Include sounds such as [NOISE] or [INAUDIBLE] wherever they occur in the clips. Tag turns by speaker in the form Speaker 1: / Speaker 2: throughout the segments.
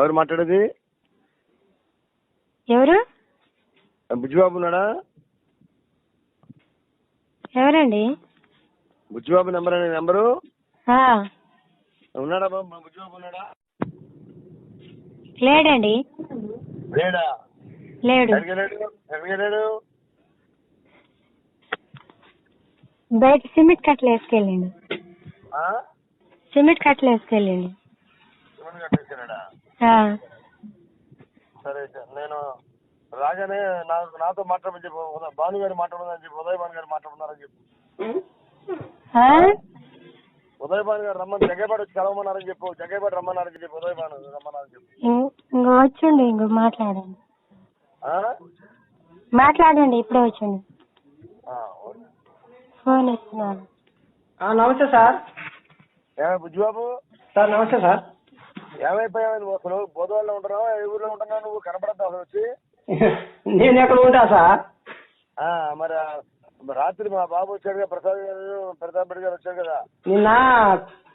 Speaker 1: ఎవరు మాట్లాడేది?
Speaker 2: ఎవరు?
Speaker 1: బుజ్జిబాబు ఉన్నాడా?
Speaker 2: ఎవరండి?
Speaker 1: బుజ్జిబాబు నెంబర్ అనే నెంబరు? ఉన్నాడా బాబు? మా బుజ్జిబాబు ఉన్నాడా?
Speaker 2: లేడండి.
Speaker 1: లేడా?
Speaker 2: లేడు.
Speaker 1: ఎక్కడికి వెళ్ళాడు ఎక్కడికి వెళ్ళాడు
Speaker 2: బయట సిమెంట్ కట్టలు వేసుకెళ్ళండి? సిమెంట్ కట్టలు వేసుకెళ్ళండి. ఆ,
Speaker 1: సరే నేను రాగానే నాకు నాతో మాట్లాడమని చెప్పు ఉదయ్ భాను గారు మాట్లాడమని చెప్పి ఉదయ్ భాను గారు మాట్లాడుతున్నారని చెప్పు? ఉదయ్ భాను గారు రమ్మని జగ్గేపాటి వచ్చి కలవమన్నారని చెప్పు జగ్గేపాటి రమ్మన్నారని చెప్పు ఉదయ్ భాను రమ్మన్నారని చెప్పు.
Speaker 2: ఇంకో వచ్చండి ఇంకో మాట్లాడండి.
Speaker 1: ఆ?
Speaker 2: మాట్లాడండి ఇప్పుడే వచ్చండి. ఫోన్ ఇస్తున్నాను
Speaker 3: ఆ, నమస్తే సార్.
Speaker 1: బుజ్జిబాబు?
Speaker 3: సార్ నమస్తే సార్.
Speaker 1: ఏమైపోయావు నువ్వు అసలు? బోధవాళ్ళలో ఉంటున్నావా? ఏ ఊర్లో ఉంటున్నావు నువ్వు? కనపడద్దు అసలు వచ్చి.
Speaker 3: నేను ఎక్కడ ఉంటా సార్?
Speaker 1: ఆ, మరి ఆ, రాత్రి మా బాబు వచ్చాడు కదా ప్రసాద్ గారు ప్రతాప్ రెడ్డి గారు వచ్చారు కదా.
Speaker 3: నిన్న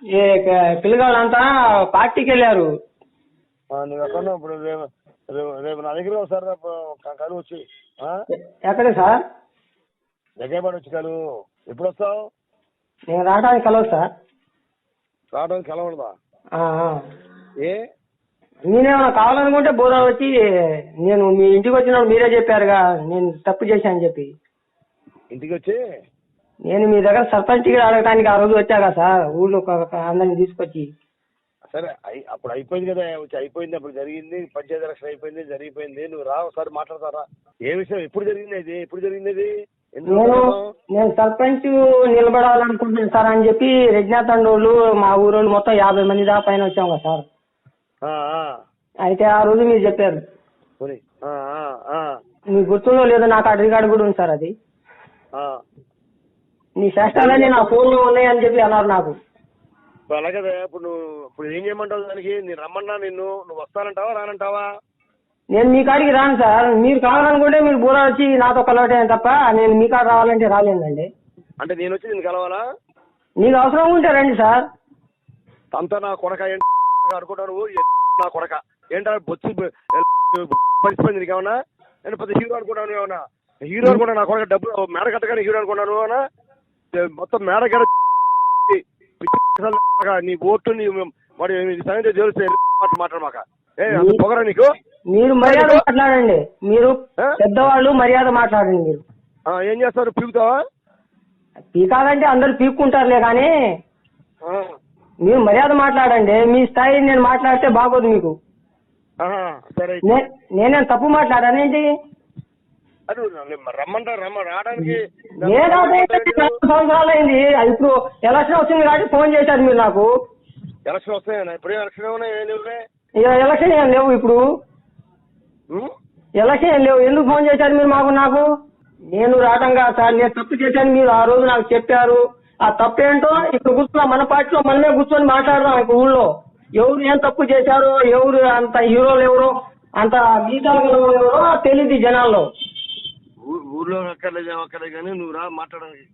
Speaker 3: ఏ క- పిల్లగాళ్ళంతా పార్టీకి వెళ్ళారు.
Speaker 1: ఆ, నువ్వు ఎక్కడ ఉన్నావు? ఇప్పుడు రేపు రేపు- రేపు నా దగ్గర ఒకసారి రేపు క- కలువు వచ్చి. ఆ?
Speaker 3: ఎ- ఎక్కడ సార్?
Speaker 1: జగ్గేపాటి వచ్చి కలువు ఎప్పుడు వస్తావు?
Speaker 3: నేను రావడానికి కలవదు సార్.
Speaker 1: రావడానికి కలవడదా
Speaker 3: ఆ, ఆ.
Speaker 1: ఏ?
Speaker 3: నేనేమన్నా కావాలనుకుంటే బోధన వచ్చి నేను మీ ఇంటికి వచ్చినప్పుడు మీరే చెప్పారుగా నేను తప్పు చేశాను చెప్పి.
Speaker 1: ఇంటికి వచ్చి
Speaker 3: నేను మీ దగ్గర సర్పంచ్ టికెట్ అడగడానికి ఆ రోజు వచ్చాగా సార్ ఊళ్ళో అందరిని తీసుకొచ్చి.
Speaker 1: సరే అప్పుడు అయిపోయింది కదా వచ్చి అయిపోయింది అప్పుడు జరిగింది పంచాయతీ ఎలక్షన్ అయిపోయింది జరిగిపోయింది నువ్వు రా ఒకసారి మాట్లాడతారా? ఏ విషయం ఎప్పుడు జరిగింది ఇది ఎప్పుడు జరిగింది ఎందుకు
Speaker 3: నేను? నేను సర్పంచ్ నిలబడాలనుకుంటున్నాను సార్ అని చెప్పి రజనాతండోళ్ళు మా ఊరోళ్ళు మొత్తం యాభై మంది దాకా పైన వచ్చాం కదా సార్. అయితే ఆ రోజు మీరు చెప్పారు. మీకు గుర్తుందో లేదో నాకు అడ్రి కార్డు కూడా ఉంది సార్ అది. నీ శాస్త్రాలన్నీ నా ఫోన్లో ఉన్నాయని చెప్పి అన్నారు నాకు.
Speaker 1: అలాగే ఇప్పుడు నువ్వు ఇప్పుడు ఏం చేయమంటావు దానికి? నేను రమ్మన్నా నిన్ను నువ్వు వస్తానంటావా రానంటావా?
Speaker 3: నేను మీ కాడికి రాను సార్. మీరు కావాలనుకుంటే మీరు బూర వచ్చి నాతో కలవటమే తప్ప నేను మీ కాడ రావాలంటే రాలేదండి.
Speaker 1: అంటే నేను వచ్చి నేను కలవాలా?
Speaker 3: మీకు అవసరం ఉంటే రండి సార్.
Speaker 1: అంతా నా కొడక అనుకుంటావు నువ్వు ఏ నా కొడక. ఏంటా బొచ్చు పరిస్థితి నీకేమన్నా నేను పెద్ద హీరో అనుకున్నాను ఏమన్నా. హీరో అనుకున్నా నా కొడక డబ్బు మేడ కట్టగానే హీరో అనుకున్నాను అన్నా మొత్తం మేడ కట్ట [LAUGHS] నీ ఓటు నీ మరి సంగతి తెలిస్తే మాట్లాడమాక. ఏ అంత పొగరా నీకు?
Speaker 3: మీరు మర్యాద మాట్లాడండి. మీరు? పెద్దవాళ్ళు మర్యాద మాట్లాడండి మీరు.
Speaker 1: ఏం చేస్తారు పీకుతావా?
Speaker 3: పీకాలంటే అందరు పీక్కుంటారులే కానీ మీరు మర్యాద మాట్లాడండి. మీ స్థాయి నేను మాట్లాడితే బాగోదు మీకు.
Speaker 1: సరే
Speaker 3: నేనేం తప్పు మాట్లాడానేంటి
Speaker 1: అది రమ్మంటారు రమ్మ రావడానికి
Speaker 3: నేను నాలుగు సంవత్సరాలు అయింది. ఇప్పుడు ఎలక్షన్ వచ్చింది కాబట్టి ఫోన్ చేశారు మీరు నాకు.
Speaker 1: ఎలక్షన్ ఇప్పుడే ఎలక్షన్ ఏం
Speaker 3: ఎలక్షన్ లేవు ఇప్పుడు? ఎలక్షన్ ఏం లేవు. ఎందుకు ఫోన్ చేశారు మీరు మాకు నాకు? నేను రావటం కాదు సార్. నేను తప్పు చేశాను. మీరు ఆ రోజు నాకు చెప్పారు. ఆ తప్పు ఏంటో ఇప్పుడు కూర్చున్నా మన పార్టీలో మనమే కూర్చొని మాట్లాడదాం ఇప్పుడు ఊళ్ళో. ఎవరు ఏం తప్పు చేశారో ఎవరు అంత హీరోలు ఎవరో అంత గీతాలు ఎవరో తెలియదు జనాల్లో.
Speaker 1: ఊర్లో అక్కర్లేదు ఏం అక్కర్లేదు కానీ నువ్వు రా మాట్లాడడానికి.